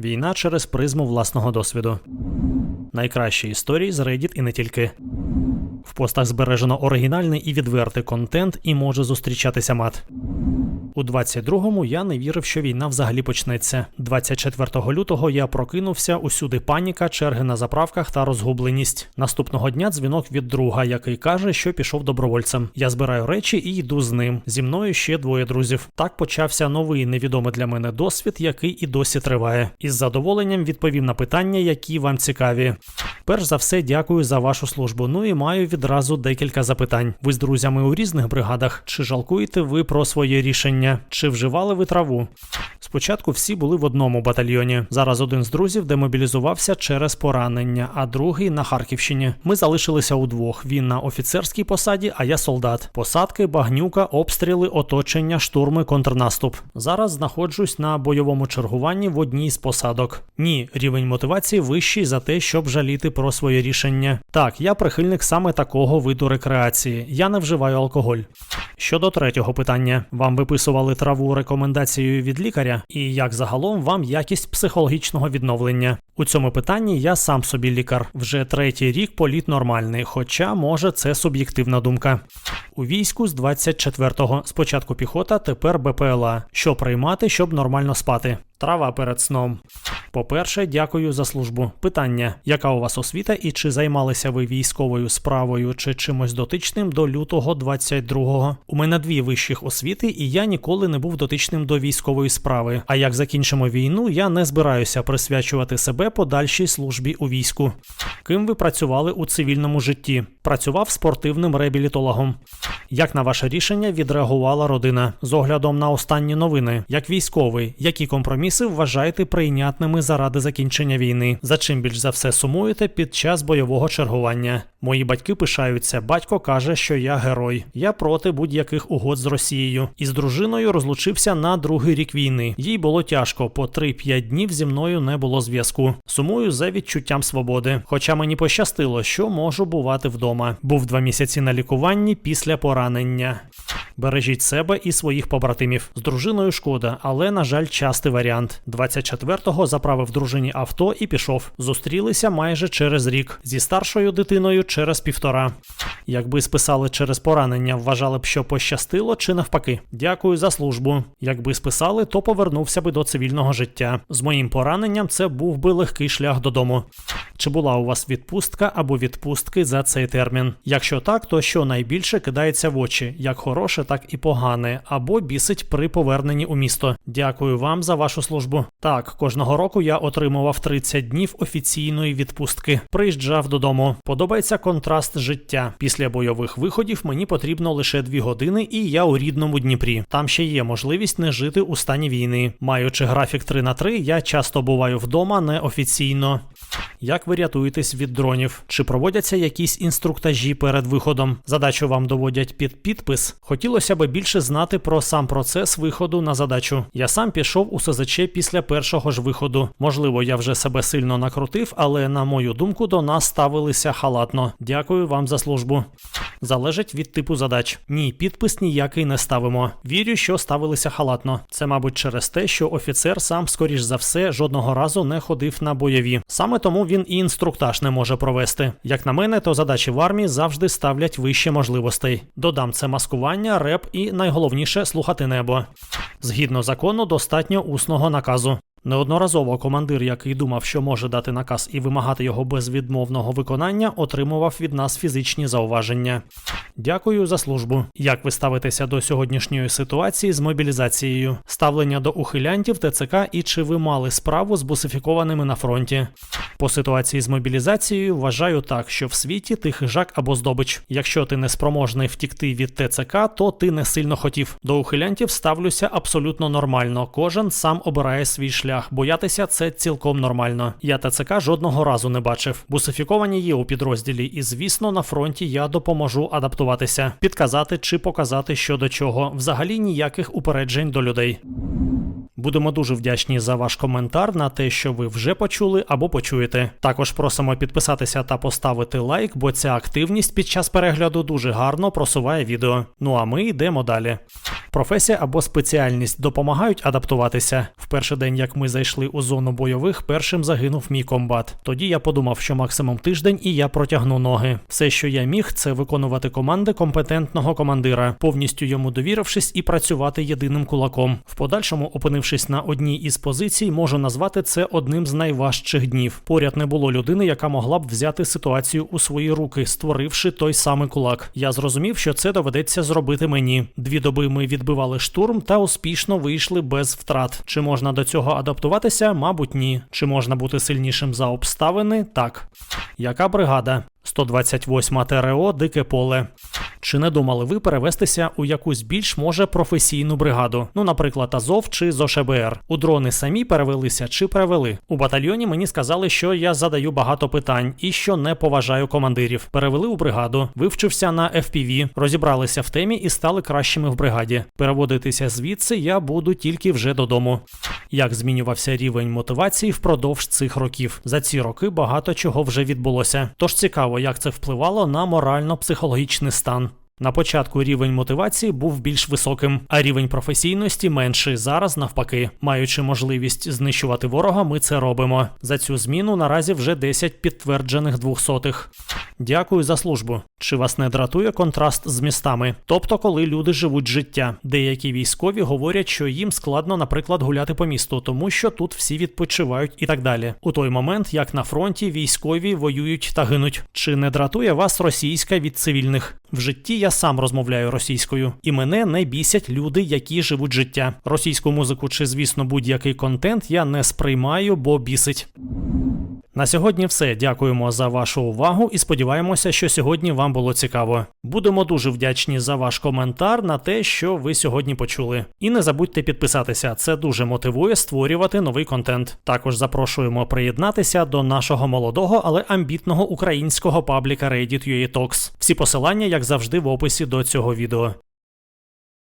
Війна через призму власного досвіду. Найкращі історії з Reddit і не тільки. В постах збережено оригінальний і відвертий контент і може зустрічатися мат. У 22-му я не вірив, що війна взагалі почнеться. 24 лютого я прокинувся, усюди паніка, черги на заправках та розгубленість. Наступного дня дзвінок від друга, який каже, що пішов добровольцем. Я збираю речі і йду з ним. Зі мною ще двоє друзів. Так почався новий невідомий для мене досвід, який і досі триває. Із задоволенням відповім на питання, які вам цікаві. Перш за все, дякую за вашу службу. Ну і маю відразу декілька запитань. Ви з друзями у різних бригадах? Чи жалкуєте ви про своє рішення? Чи вживали ви траву? Спочатку всі були в одному батальйоні. Зараз один з друзів демобілізувався через поранення, а другий на Харківщині. Ми залишилися удвох. Він на офіцерській посаді, а я солдат. Посадки, багнюка, обстріли, оточення, штурми, контрнаступ. Зараз знаходжусь на бойовому чергуванні в одній з посадок. Ні, рівень мотивації вищий за те, щоб жаліти про своє рішення. Так, я прихильник саме такого виду рекреації. Я не вживаю алкоголь. Щодо третього питання, вам виписували траву рекомендацією від лікаря, і як загалом вам якість психологічного відновлення? У цьому питанні я сам собі лікар. Вже третій рік політ нормальний, хоча може це суб'єктивна думка. У війську з 24-го спочатку піхота, тепер БПЛА. Що приймати, щоб нормально спати? Трава перед сном. По-перше, дякую за службу. Питання: яка у вас освіта і чи займалися ви військовою справою чи чимось дотичним до лютого 22-го? У мене дві вищих освіти, і я ніколи не був дотичним до військової справи. А як закінчимо війну, я не збираюся присвячувати себе подальшій службі у війську. Ким ви працювали у цивільному житті? Працював спортивним реабілітологом. Як на ваше рішення відреагувала родина з оглядом на останні новини, як військовий, які компроміси вважаєте прийнятними заради закінчення війни? За чим більш за все сумуєте під час бойового чергування? Мої батьки пишаються. Батько каже, що я герой. Я проти будь-яких угод з Росією. Із дружиною розлучився на другий рік війни. Їй було тяжко, по 3-5 днів зі мною не було зв'язку. Сумую за відчуттям свободи. Хоча мені пощастило, що можу бувати вдома. Був два місяці на лікуванні після поранення. Бережіть себе і своїх побратимів. З дружиною шкода, але, на жаль, частий варіант. 24-го заправив дружині авто і пішов. Зустрілися майже через рік. Зі старшою дитиною через півтора. Якби списали через поранення, вважали б, що пощастило, чи навпаки. Дякую за службу. Якби списали, то повернувся би до цивільного життя. З моїм пораненням це був би легкий шлях додому. Чи була у вас відпустка або відпустки за цей термін? Якщо так, то що найбільше кидається в очі, як хороше, так і погане, або бісить при поверненні у місто. Дякую вам за вашу службу. Так, кожного року я отримував 30 днів офіційної відпустки. Приїжджав додому. Подобається контраст життя. Після бойових виходів мені потрібно лише 2 години, і я у рідному Дніпрі. Там ще є можливість не жити у стані війни. Маючи графік 3 на 3, я часто буваю вдома неофіційно. Як ви рятуєтесь від дронів? Чи проводяться якісь інструктажі перед виходом? Задачу вам доводять під підпис. Хотілося би більше знати про сам процес виходу на задачу. Я сам пішов у СЗЧ після першого ж виходу. Можливо, я вже себе сильно накрутив, але на мою думку до нас ставилися халатно. Дякую вам за службу. Залежить від типу задач. Ні, підпис ніякий не ставимо. Вірю, що ставилися халатно. Це, мабуть, через те, що офіцер сам, скоріш за все, жодного разу не ходив на бойові. Саме тому він і інструктаж не може провести. Як на мене, то задачі в армії завжди ставлять вище можливостей. Додам це маскування, реп і найголовніше слухати небо. Згідно закону, достатньо усного наказу. Неодноразово командир, який думав, що може дати наказ і вимагати його безвідмовного виконання, отримував від нас фізичні зауваження. Дякую за службу. Як ви ставитеся до сьогоднішньої ситуації з мобілізацією, ставлення до ухилянтів ТЦК і чи ви мали справу з бусифікованими на фронті? По ситуації з мобілізацією вважаю так, що в світі ти хижак або здобич. Якщо ти не спроможний втікти від ТЦК, то ти не сильно хотів. До ухилянтів ставлюся абсолютно нормально. Кожен сам обирає свій шлях. Боятися це цілком нормально. Я ТЦК жодного разу не бачив. Бусифіковані є у підрозділі, і звісно, на фронті я допоможу адаптуватися, підказати чи показати що до чого. Взагалі ніяких упереджень до людей. Будемо дуже вдячні за ваш коментар на те, що ви вже почули або почуєте. Також просимо підписатися та поставити лайк, бо ця активність під час перегляду дуже гарно просуває відео. Ну а ми йдемо далі. Професія або спеціальність допомагають адаптуватися. В перший день, як ми зайшли у зону бойових, першим загинув мій комбат. Тоді я подумав, що максимум тиждень і я протягну ноги. Все, що я міг, це виконувати команди компетентного командира, повністю йому довірившись і працювати єдиним кулаком. В подальшому, опинившись на одній із позицій, можу назвати це одним з найважчих днів. Поряд не було людини, яка могла б взяти ситуацію у свої руки, створивши той самий кулак. Я зрозумів, що це доведеться зробити мені. Дві доби ми відбивали штурм та успішно вийшли без втрат. Чи можна до цього адаптуватися? Мабуть, ні. Чи можна бути сильнішим за обставини? Так. Яка бригада? 128 ТРО Дике поле. Чи не думали ви перевестися у якусь більш може професійну бригаду? Ну, наприклад, Азов чи ЗОШБР? У дрони самі перевелися чи перевели? У батальйоні мені сказали, що я задаю багато питань і що не поважаю командирів. Перевели у бригаду, вивчився на FPV, розібралися в темі і стали кращими в бригаді. Переводитися звідси я буду тільки вже додому. Як змінювався рівень мотивації впродовж цих років? За ці роки багато чого вже відбулося. Тож цікаво, як це впливало на морально-психологічний стан. На початку рівень мотивації був більш високим, а рівень професійності менший. Зараз навпаки, маючи можливість знищувати ворога, ми це робимо. За цю зміну наразі вже 10 підтверджених двохсотих. Дякую за службу. Чи вас не дратує контраст з містами? Тобто, коли люди живуть життя. Деякі військові говорять, що їм складно, наприклад, гуляти по місту, тому що тут всі відпочивають і так далі. У той момент, як на фронті, військові воюють та гинуть. Чи не дратує вас російська від цивільних? В житті я сам розмовляю російською, і мене не бісять люди, які живуть життя. Російську музику чи, звісно, будь-який контент я не сприймаю, бо бісить. На сьогодні все. Дякуємо за вашу увагу і сподіваємося, що сьогодні вам було цікаво. Будемо дуже вдячні за ваш коментар на те, що ви сьогодні почули. І не забудьте підписатися, це дуже мотивує створювати новий контент. Також запрошуємо приєднатися до нашого молодого, але амбітного українського пабліка Reddit.ua Talks. Всі посилання, як завжди, в описі до цього відео.